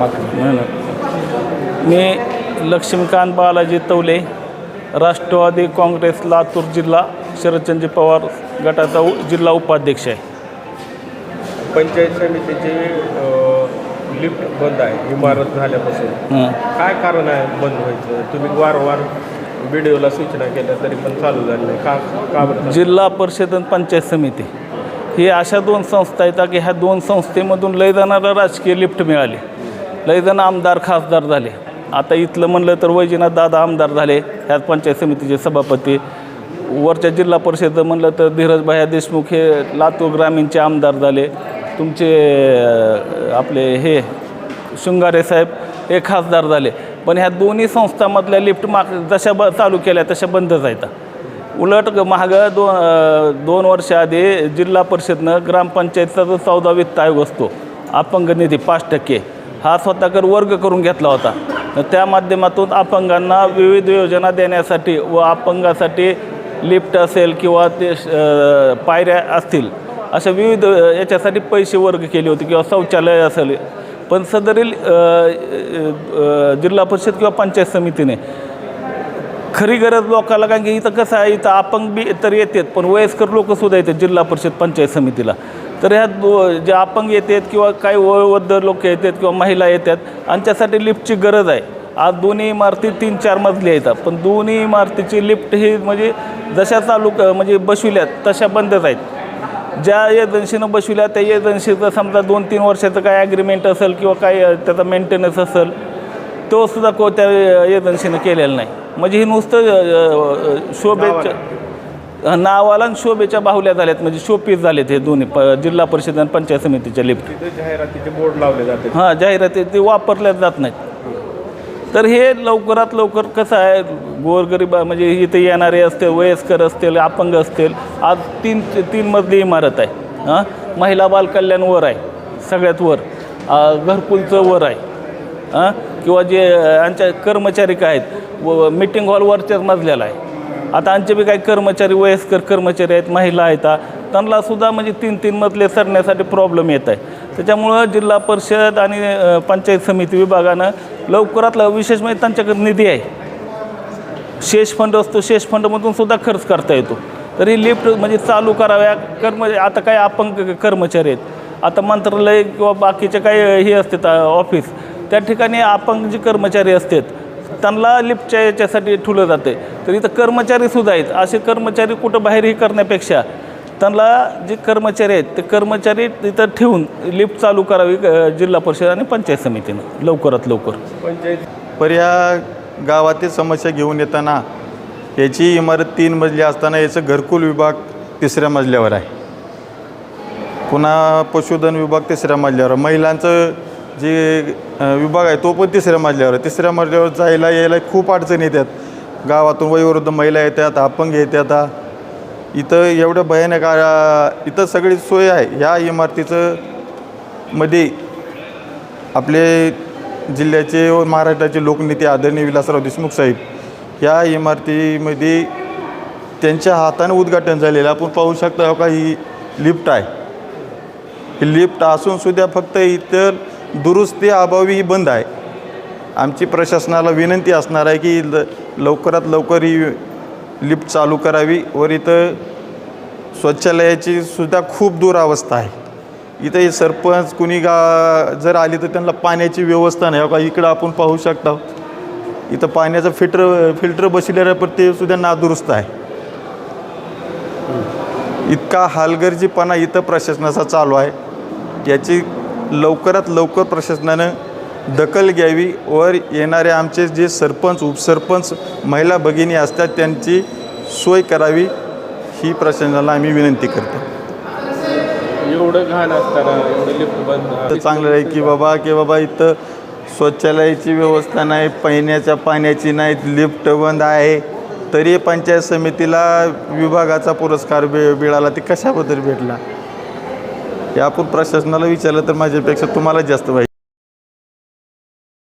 नाही. मी लक्ष्मीकांत बालाजी तवले राष्ट्रवादी काँग्रेस लातूर जिल्हा शरदचंद्र पवार गटाचा उ- जिल्हा उपाध्यक्ष आहे पंचायत समितीची लिफ्ट बंद आहे इमारत झाल्यापासून. काय कारण आहे बंद व्हायचं तुम्ही वारंवार व्हिडिओला सूचना केल्या तरी पण चालू झालं नाही का का? जिल्हा परिषद आणि पंचायत समिती ही अशा दोन संस्था आहेत की ह्या दोन संस्थेमधून लय जणांना राजकीय लिफ्ट मिळाली लयजण आमदार खासदार झाले. आता इथलं म्हणलं तर वैजनाथ दादा आमदार झाले ह्यात पंचायत समितीचे सभापती. वरच्या जिल्हा परिषद म्हणलं तर धीरजभाया देशमुख हे लातूर ग्रामीणचे आमदार झाले. तुमचे आपले हे शृंगारे साहेब हे खासदार झाले. पण ह्या दोन्ही संस्थामधल्या लिफ्ट माग जशा ब चालू केल्या तशा बंदच आहेत. उलट महाग दोन दोन वर्षाआधी जिल्हा परिषदनं ग्रामपंचायतचा जो चौदा वित्त आयोग असतो अपंग निधी पाच टक्के. हा स्वतःकर वर्ग करून घेतला होता. तर त्या माध्यमातून अपंगांना विविध योजना देण्यासाठी व अपंगासाठी लिफ्ट असेल किंवा ते पायऱ्या असतील अशा विविध याच्यासाठी पैसे वर्ग केले होते किंवा शौचालय असेल. पण सदरील जिल्हा परिषद किंवा पंचायत समितीने खरी गरज लोकांला कारण की इथं कसं आहे इथं अपंग बी तर येतात पण वयस्कर लोकंसुद्धा येतात जिल्हा परिषद पंचायत समितीला. तर ह्या दो जे अपंग येतात किंवा काही वयोवृद्ध लोक येतात किंवा महिला येतात आणि त्यासाठी लिफ्टची गरज आहे. आज दोन्ही इमारती तीन चार मजली आहेत. पण दोन्ही इमारतीची लिफ्ट ही म्हणजे जशा चालू क- म्हणजे बसविल्यात तशा बंदच आहेत. ज्या एजन्सीनं बसविल्या त्या एजन्सीचं समजा दोन तीन वर्षाचं काय ॲग्रीमेंट असेल किंवा काय त्याचा मेंटेनन्स असेल तो सुद्धा को त्या एजन्सीनं केलेला नाही. म्हणजे हे नुसतं शोभेच्या नावाला आणि शोभेच्या बाहुल्या झाल्यात म्हणजे शोपीस झालेत हे दोन्ही प जिल्हा परिषद आणि पंचायत समितीच्या लिफ्ट. तिथे जाहिरातीचे बोर्ड लावले जाते हां जाहिराती ते वापरल्या जात नाहीत. तर हे लवकरात लवकर कसं आहे गोरगरीब म्हणजे इथे येणारे असतील वयस्कर असतील अपंग असतील आज तीन तीन मजली इमारत आहे. हां महिला बाल कल्याण वर आहे सगळ्यात वर. आ, घरकुलचं वर आहे. हां किंवा जे आमच्या कर्मचारी काय आहेत व मिटिंग हॉल वरच्याच मजल्याला आहे. आता आमचे बी काही कर्मचारी वयस्कर कर्मचारी आहेत महिला आहेत त्यांना सुद्धा म्हणजे तीन तीन मजले सरण्यासाठी प्रॉब्लेम येत आहे. त्याच्यामुळं जिल्हा परिषद आणि पंचायत समिती विभागानं लवकरात लवकर विशेष म्हणजे त्यांच्याकडे निधी आहे. शेष फंड असतो शेष फंडमधून सुद्धा खर्च करता येतो. तरी लिफ्ट म्हणजे चालू कराव्या कर्म आता काय अपंग कर्मचारी आहेत. आता मंत्रालय किंवा बाकीचे काही हे असतात ऑफिस त्या ठिकाणी अपंग जे कर्मचारी असतात त्यांना लिफ्टच्या याच्यासाठी ठुलं जाते. तर इथं कर्मचारीसुद्धा आहेत. असे कर्मचारी कुठं बाहेरही करण्यापेक्षा त्यांना जे कर्मचारी आहेत ते कर्मचारी तिथं ठेवून लिफ्ट चालू करावी जिल्हा परिषद आणि पंचायत समितीनं लवकरात लवकर. पंचायत पर या गावातील समस्या घेऊन येताना याची इमारत तीन मजली असताना याचं घरकुल विभाग तिसऱ्या मजल्यावर आहे. पुन्हा पशुधन विभाग तिसऱ्या मजल्यावर महिलांचं जे विभाग आहे तो पण तिसऱ्या मजल्यावर आहे. तिसऱ्या मजल्यावर जायला यायला खूप अडचणी येतात. गावातून वयोवृद्ध महिला येतात अपंग येतात. इथं एवढं भयानक इथं सगळी सोय आहे. ह्या इमारतीचं मध्ये आपले जिल्ह्याचे व महाराष्ट्राचे लोकनेते आदरणीय विलासराव देशमुख साहेब या इमारतीमध्ये त्यांच्या हाताने उद्घाटन झालेलं आपण पाहू शकता का ही लिफ्ट आहे. ही लिफ्ट असूनसुद्धा फक्त इतर दुरुस्ती अभावी ही बंद आहे. आमची प्रशासनाला विनंती असणार आहे की ल लवकरात लवकर ही लिफ्ट चालू करावी. वर इथं शौचालयाची सुद्धा खूप दुरावस्था आहे. इथं हे सरपंच कुणी गा जर आली तर त्यांना पाण्याची व्यवस्था नाही. का इकडं आपण पाहू शकता. इथं पाण्याचं फिल्टर फिल्टर बसलेलं पण ते सुद्धा नादुरुस्त आहे. इतका हालगर्जीपणा इथं प्रशासनाचा चालू आहे. याची लवकरात लवकर प्रशासनानं दखल घ्यावी. वर येणारे आमचे जे सरपंच उपसरपंच महिला भगिनी असतात त्यांची सोय करावी ही प्रशासनाला आम्ही विनंती करतो. एवढं घाण असताना एवढं चांगलं आहे की बाबा की बाबा इथं शौचालयाची व्यवस्था नाही पिण्याच्या पाण्याची नाही लिफ्ट बंद आहे. तरी पंचायत समितीला विभागाचा पुरस्कार बे मिळाला ते कशाबद्दल भेटला? हे आपण प्रशासनाला विचारलं तर माझ्यापेक्षा तुम्हाला जास्त माहिती